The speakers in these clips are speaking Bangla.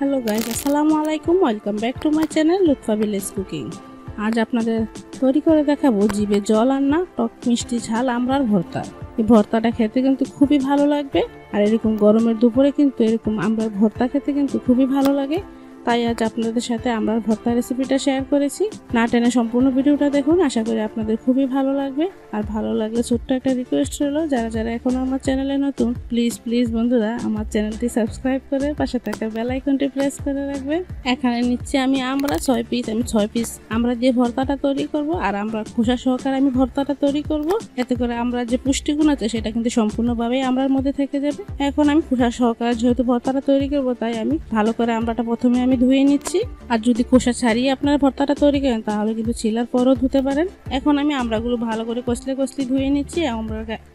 হ্যালো গাইজ আসসালামু আলাইকুম welcome back to my channel Lutfa village cooking আজ আপনাদের তৈরি করে দেখাবো জিভে জল আর না টক মিষ্টি ঝাল আমরার ভর্তা। এই ভর্তাটা খেতে কিন্তু খুবই ভালো লাগবে। আর এরকম গরমের দুপুরে কিন্তু এরকম আমরার ভর্তা খেতে কিন্তু খুবই ভালো লাগে। তাই আজ আপনাদের সাথে আমরা ভর্তা রেসিপিটা শেয়ার করেছি। না টেনে সম্পূর্ণ ভিডিওটা দেখুন। আশা করি আপনাদের খুবই ভালো লাগবে। আর ভালো লাগলে ছোট্ট একটা রিকোয়েস্ট হলো যারা যারা এখনও আমার চ্যানেলে নতুন প্লিজ প্লিজ বন্ধুরা, আমার চ্যানেলটি সাবস্ক্রাইব করে পাশে থাকা বেল আইকনটি প্রেস করে রাখবে এখানে নিচ্ছি আমি আমরা ছয় পিস আমি ছয় পিস আমরা যে ভর্তাটা তৈরি করব। আর আমরা খোসা সহকারে আমি ভর্তাটা তৈরি করব। এতে করে আমরা যে পুষ্টিগুণ আছে, সেটা কিন্তু সম্পূর্ণভাবেই আমরার মধ্যে থেকে যাবে। এখন আমি খোসা সহকারে যেহেতু ভর্তাটা তৈরি করব, তাই আমি ভালো করে আমরাটা প্রথমে আমি ধুয়ে নিচ্ছি। আর যদি খোসা ছাড়িয়ে আপনারা ভর্তাটা তৈরি করেন, তাহলে কিন্তু ছিলার পরও ধুতে পারেন। এখন আমি আমড়াগুলো ভালো করে কষলে কষলে ধুয়ে নিচ্ছি।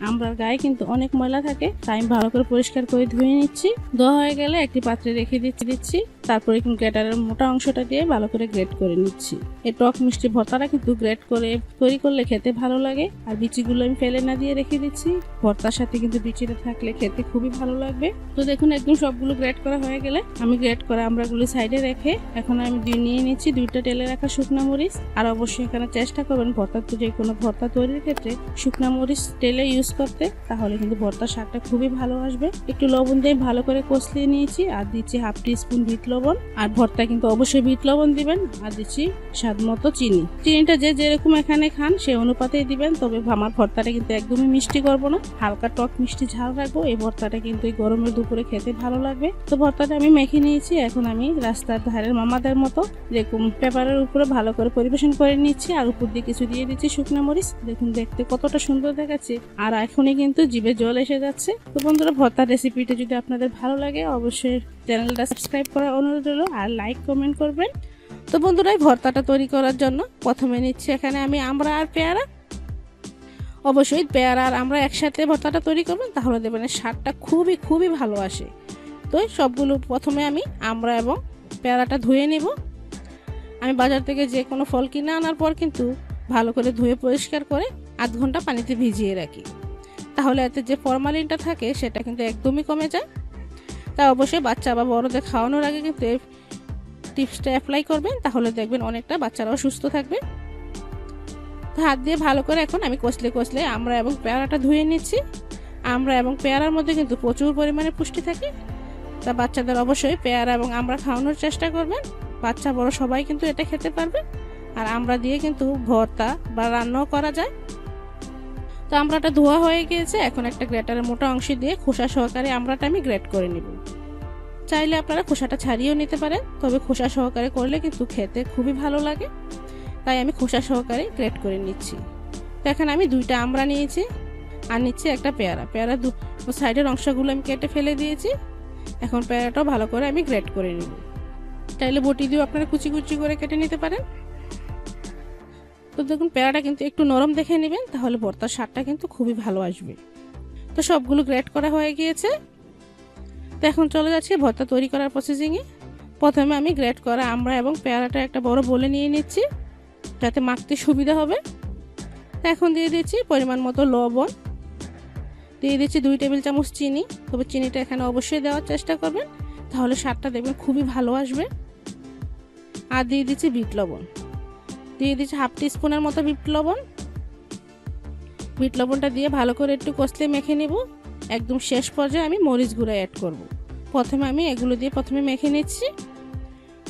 আমরার গায়ে কিন্তু অনেক ময়লা থাকে, তাই আমি ভালো করে পরিষ্কার করে ধুয়ে নিচ্ছি। ধোয়া হয়ে গেলে একটি পাত্রে রেখে দিচ্ছি দিচ্ছি। তারপরে কিন্তু গ্রেটারের মোটা অংশটা দিয়ে ভালো করে গ্রেট করে নিচ্ছি। এই টক মিষ্টি ভর্তাটা কিন্তু গ্রেট করে, তৈরি করলে খেতে ভালো লাগে। আর বিচিগুলো আমি ফেলে না দিয়ে রেখে দিচ্ছি। ভর্তার সাথে কিন্তু বিচিটা থাকলে খেতে খুবই ভালো লাগবে। তো দেখুন, একদম সবগুলো গ্রেট করা হয়ে গেলে আমি গ্রেট করা আমরাগুলো সাইডে রেখে এখন আমি নিয়ে নিচ্ছি, দুইটা তেলে রাখা শুকনা মরিচ। আর অবশ্যই এখানে চেষ্টা করবেন ভর্তা যে কোনো ভর্তা তৈরির ক্ষেত্রে শুকনা মরিচ তেলে ইউজ করতে, তাহলে কিন্তু ভর্তার স্বাদটা খুবই ভালো আসবে। একটু লবণ দিয়ে ভালো করে কষলিয়ে নিয়েছি, আর দিচ্ছি হাফ টি স্পুন বিট লবণ। আর ভর্তা কিন্তু অবশ্যই বিট লবণ দিবেন, আর দিচ্ছি স্বাদ মতো চিনি। চিনিটা যে যেরকম এখানে খান সেই অনুপাতেই দিবেন, তবে আমার ভর্তাটা কিন্তু একদমই মিষ্টি করব না। হালকা টক মিষ্টি ঝাল রাখব, এই ভর্তাটা কিন্তু এই গরমের দুপুরে খেতে ভালো লাগবে। তো ভর্তাটা আমি মেখে নিয়েছি, এখন আমি রাস্তার ধারের মামাদের মতো যেরকম পেপারের উপরে ভালো করে পরিবেশন করে নিচ্ছি, আর উপর দিয়ে কিছু দিয়ে দিচ্ছি শুকনো মরিচ। দেখুন, দেখতে কতটা সুন্দর দেখাচ্ছে। আর এখনই কিন্তু জিভে জল এসে যাচ্ছে। তো বন্ধুরা, ভর্তার রেসিপিটা যদি আপনাদের ভালো লাগে, অবশ্যই চ্যানেলটা সাবস্ক্রাইব করার অনুরোধ রইল, আর লাইক কমেন্ট করবেন। তো বন্ধুরা ভর্তাটা তৈরি করার জন্য প্রথমে নিচ্ছি এখানে আমি আমরা আর পেয়ারা। অবশ্যই পেয়ারা আর আমরা একসাথে ভর্তাটা তৈরি করবেন, তাহলে দেবেন স্বাদটা খুবই খুবই ভালো আসে। তো সবগুলো প্রথমে আমি আমরা এবং পেয়ারাটা ধুয়ে নেব। আমি বাজার থেকে যে কোনো ফল কিনে আনার পর কিন্তু ভালো করে ধুয়ে পরিষ্কার করে আধ ঘণ্টা পানিতে ভিজিয়ে রাখি। তাহলে এতে যে ফরমালিনটা থাকে সেটা কিন্তু একদমই কমে যায়। তা অবশ্যই বাচ্চা বা বড়দের খাওয়ানোর আগে কিন্তু এই টিপসটা অ্যাপ্লাই করবেন, তাহলে দেখবেন অনেকটা বাচ্চারাও সুস্থ থাকবে। তো হাত দিয়ে ভালো করে এখন আমি কষলে কষলে আমরা এবং পেয়ারাটা ধুয়ে নিচ্ছি। আমরা এবং পেয়ারার মধ্যে কিন্তু প্রচুর পরিমাণে পুষ্টি থাকে। তা বাচ্চাদের অবশ্যই পেয়ারা এবং আমরা খাওয়ানোর চেষ্টা করবেন। বাচ্চা বড় সবাই কিন্তু এটা খেতে পারবে। আর আমরা দিয়ে কিন্তু ভর্তা বা রান্নাও করা যায়। তো আমরাটা ধোয়া হয়ে গিয়েছে, এখন একটা গ্রেটারের মোটা অংশ দিয়ে খোসা সহকারে আমরাটা আমি গ্রেট করে নিব। চাইলে আপনারা খোসাটা ছাড়িয়েও নিতে পারেন, তবে খোসা সহকারে করলে কিন্তু খেতে খুবই ভালো লাগে। তাই আমি খোসা সহকারে গ্রেট করে নিচ্ছি। তো এখন আমি দুইটা আমড়া নিয়েছি, আর নিচ্ছি একটা পেয়ারা। পেয়ারা দু সাইডের অংশগুলো আমি কেটে ফেলে দিয়েছি। এখন পেয়ারাটাও ভালো করে আমি গ্রেট করে নিব। চাইলে বটি দিয়েও আপনারা কুচি কুচি করে কেটে নিতে পারেন। তো দেখুন, পেয়ারাটা কিন্তু একটু নরম দেখে নেবেন, তাহলে ভর্তার স্বাদটা কিন্তু খুবই ভালো আসবে। তো সবগুলো গ্রেট করা হয়ে গিয়েছে। তো এখন চলে যাচ্ছে ভর্তা তৈরি করার প্রসেসিংয়ে প্রথমে আমি গ্রেট করা আমরা এবং পেয়ারাটা একটা বড় বলে নিয়ে নিচ্ছি, যাতে মাখতে সুবিধা হবে। এখন দিয়ে দিচ্ছি পরিমাণ মতো লবণ। দিয়ে দিচ্ছি দুই টেবিল চামচ চিনি। তবে চিনিটা এখানে অবশ্যই দেওয়ার চেষ্টা করবেন। তাহলে স্বাদটা দেখবেন খুবই ভালো আসবে। আর দিয়ে দিচ্ছি বিট লবণ। দিয়ে দিচ্ছি হাফ টি স্পুনের মতো বিট লবণ। বিট লবণটা দিয়ে ভালো করে একটু কষলে মেখে নেব। একদম শেষ পর্যায়ে আমি মরিচ গুঁড়ো অ্যাড করব। প্রথমে আমি এগুলো দিয়ে প্রথমে মেখে নিচ্ছি।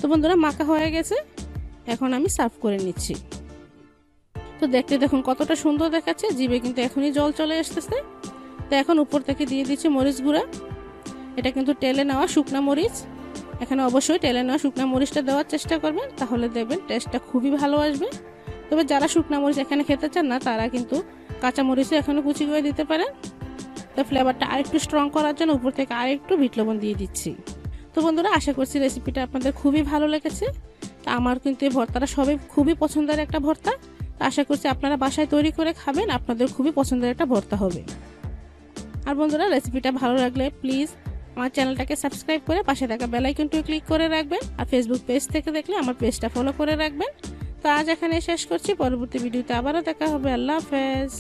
তো বন্ধুরা, মাখা হয়ে গেছে। এখন আমি সার্ভ করে নিচ্ছি। তো দেখতে দেখুন কতটা সুন্দর দেখাচ্ছে। জিভে কিন্তু এখনই জল চলে আসতেছে। তো এখন উপর থেকে দিয়ে দিচ্ছি মরিচ গুঁড়া। এটা কিন্তু টেলে নেওয়া শুকনা মরিচ। এখানে অবশ্যই টেলে নেওয়া শুকনা মরিচটা দেওয়ার চেষ্টা করবেন, তাহলে দেবেন টেস্টটা খুবই ভালো আসবে। তবে যারা শুকনা মরিচ এখানে খেতে চান না, তারা কিন্তু কাঁচা মরিচও এখানে কুচি করে দিতে পারেন। তো ফ্লেভারটা আরেকটু স্ট্রং করার জন্য উপর থেকে আরেকটু বিট লবণ দিয়ে দিচ্ছি। তো বন্ধুরা, আশা করছি রেসিপিটা আপনাদের খুবই ভালো লেগেছে। তা আমার কিন্তু এই ভর্তাটা সবাই খুবই পছন্দের একটা ভর্তা। তো আশা করছি আপনারা বাসায় তৈরি করে খাবেন, আপনাদের খুবই পছন্দের একটা ভর্তা হবে। আর বন্ধুরা রেসিপিটা ভালো লাগলে প্লিজ আমার চ্যানেলটাকে সাবস্ক্রাইব করে পাশে থাকা বেলাইকনটিও ক্লিক করে রাখবেন আর ফেসবুক পেজ থেকে দেখলে আমার পেজটা ফলো করে রাখবেন। তো আজ এখানে শেষ করছি, পরবর্তী ভিডিওতে আবারও দেখা হবে। আল্লাহ হাফেজ।